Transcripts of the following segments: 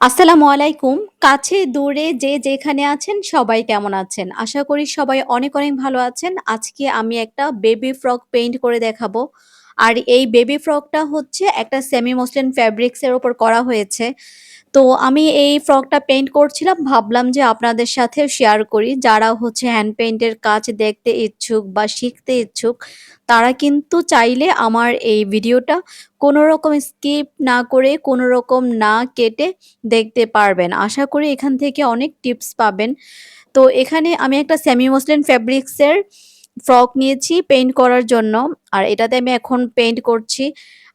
আসসালামু আলাইকুম। কাছে দূরে যে যেখানে আছেন সবাই কেমন আছেন? আশা করি সবাই অনেক, অনেক ভালো আছেন। আজকে আমি একটা বেবি ফ্রক পেইন্ট করে দেখাবো। আর এই বেবি ফ্রকটা হচ্ছে একটা সেমি মসলিন ফ্যাব্রিক্সের ওপর করা হয়েছে। তো আমি এই ফ্রকটা পেইন্ট করছিলাম, ভাবলাম যে আপনাদের সাথেও শেয়ার করি। যারা হচ্ছে হ্যান্ড পেন্টের কাজ দেখতে ইচ্ছুক বা শিখতে ইচ্ছুক, তারা কিন্তু চাইলে আমার এই ভিডিওটা কোনো রকম স্কিপ না করে কোনো রকম না কেটে দেখতে পারবেন। আশা করি এখান থেকে অনেক টিপস পাবেন। তো এখানে আমি একটা সেমি মসলিন ফ্যাব্রিক্সের ফ্রক নিয়েছি পেইন্ট করার জন্য। আর এটাতে আমি এখন পেইন্ট করছি।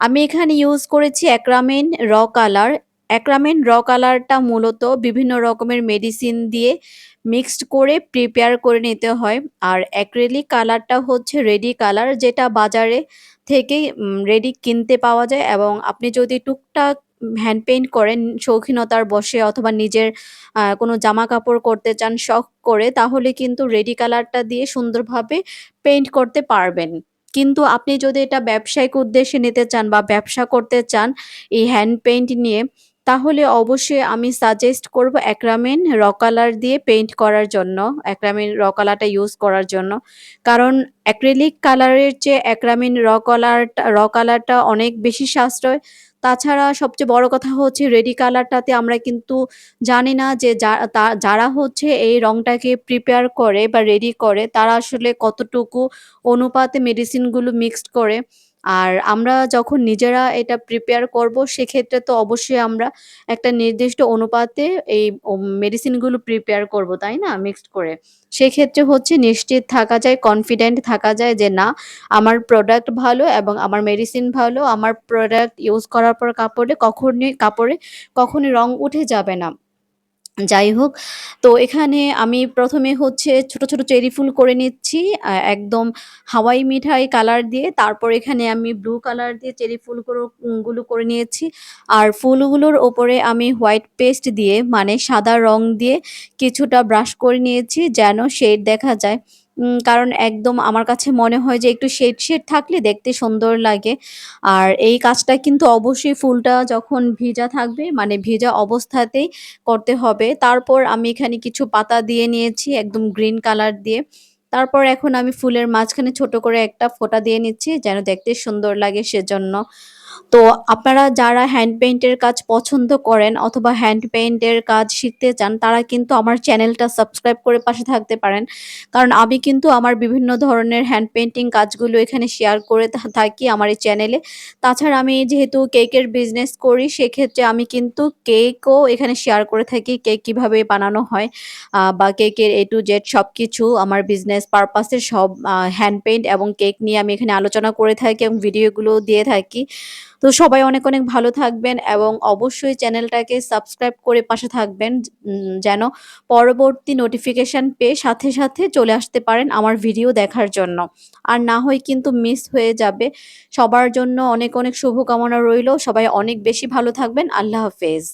আমি এখানে ইউজ করেছি অ্যাক্রামিন র কালার। অ্যাক্রামিন র কালারটা মূলত বিভিন্ন রকমের মেডিসিন দিয়ে মিক্সড করে প্রিপেয়ার করে নিতে হয়। আর অ্যাক্রিলিক কালারটা হচ্ছে রেডি কালার, যেটা বাজারে উম, রেডি কিনতে পাওয়া যায় এবং আপনি যদি টুকটাক হ্যান্ড পেইন্ট করেন শৌখিনতার বসে অথবা নিজের কোনো জামা কাপড় করতে চান শখ করে, তাহলে কিন্তু রেডি কালারটা দিয়ে সুন্দরভাবে পেইন্ট করতে পারবেন। কিন্তু আপনি যদি এটা ব্যবসায়িক উদ্দেশ্যে নিতে চান বা ব্যবসা করতে চান, এই হ্যান্ড পেইন্ট নিয়ে তাহলে অবশ্যই আমি সাজেস্ট করব অ্যাক্রামিন র কালার দিয়ে পেইন্ট করার জন্য। অ্যাক্রামিন র কালারটা ইউজ করার জন্য। কারণ অ্যাক্রিলিক কালারের চেয়ে অ্যাক্রামিন র কালারটা র কালারটা অনেক বেশি সাশ্রয়। তাছাড়া সবচেয়ে বড় কথা হচ্ছে রেডি কালারটাতে আমরা কিন্তু জানি না যে যারা হচ্ছে এই রংটাকে প্রিপেয়ার করে বা রেডি করে, তারা আসলে কতটুকু অনুপাতে মেডিসিনগুলো মিক্সড করে। আর আমরা যখন নিজেরা এটা প্রিপেয়ার করব সেক্ষেত্রে তো অবশ্যই আমরা একটা নির্দিষ্ট অনুপাতে এই মেডিসিনগুলো প্রিপেয়ার করব, তাই না? মিক্সড করে। সেক্ষেত্রে হচ্ছে নিশ্চিত থাকা যায়, কনফিডেন্ট থাকা যায় যে না আমার প্রোডাক্ট ভালো এবং আমার মেডিসিন ভালো। আমার প্রোডাক্ট ইউজ করার পর কাপড়ে কখনোই কাপড়ে কখনোই রং উঠে যাবে না। যাই হোক, তো এখানে আমি প্রথমে হচ্ছে ছোট, ছোট চেরি ফুল করে নিচ্ছি একদম হাওয়াই মিঠাই কালার দিয়ে। তারপর এখানে আমি ব্লু কালার দিয়ে চেরি ফুলগুলো গুলো করে নিয়েছি। আর ফুলগুলোর ওপরে আমি হোয়াইট পেস্ট দিয়ে মানে সাদা রং দিয়ে কিছুটা ব্রাশ করে নিয়েছি যেন শেড দেখা যায়। কারণ একদম আমার কাছে মনে হয় যে একটু শেড, শেড থাকলে দেখতে সুন্দর লাগে। আর এই কাজটা কিন্তু অবশ্যই ফুলটা যখন ভিজা থাকবে মানে ভিজা অবস্থাতেই করতে হবে। তারপর আমি এখানে কিছু পাতা দিয়ে নিয়েছি একদম গ্রিন কালার দিয়ে। তারপর এখন আমি ফুলের মাঝখানে ছোট করে একটা ফোঁটা দিয়ে নিচ্ছি যেন দেখতে সুন্দর লাগে সেজন্য। তো আপনারা যারা হ্যান্ড পেইন্টের কাজ পছন্দ করেন অথবা হ্যান্ড পেইন্টের কাজ শিখতে চান, তারা কিন্তু আমার চ্যানেলটা সাবস্ক্রাইব করে পাশে থাকতে পারেন। কারণ আমি কিন্তু আমার বিভিন্ন ধরনের হ্যান্ড পেইন্টিং কাজগুলো এখানে শেয়ার করে থাকি আমার এই চ্যানেলে। তাছাড়া আমি যেহেতু কেকের বিজনেস করি, সেক্ষেত্রে আমি কিন্তু কেকও এখানে শেয়ার করে থাকি। কেক কীভাবে বানানো হয় বা কেকের A to Z সবকিছু আমার বিজনেস পারপাসের সব হ্যান্ড পেইন্ট এবং কেক নিয়ে আমি এখানে আলোচনা করে থাকি এবং ভিডিওগুলো দিয়ে থাকি। তো সবাই অনেক, অনেক ভালো থাকবেন এবং অবশ্যই চ্যানেলটাকে সাবস্ক্রাইব করে পাশে থাকবেন যেন পরবর্তী নোটিফিকেশান পেয়ে সাথে, সাথে চলে আসতে পারেন আমার ভিডিও দেখার জন্য। আর না হয় কিন্তু মিস হয়ে যাবে। সবার জন্য অনেক, অনেক শুভকামনা রইল সবাই অনেক বেশি ভালো থাকবেন। আল্লাহ হাফেজ।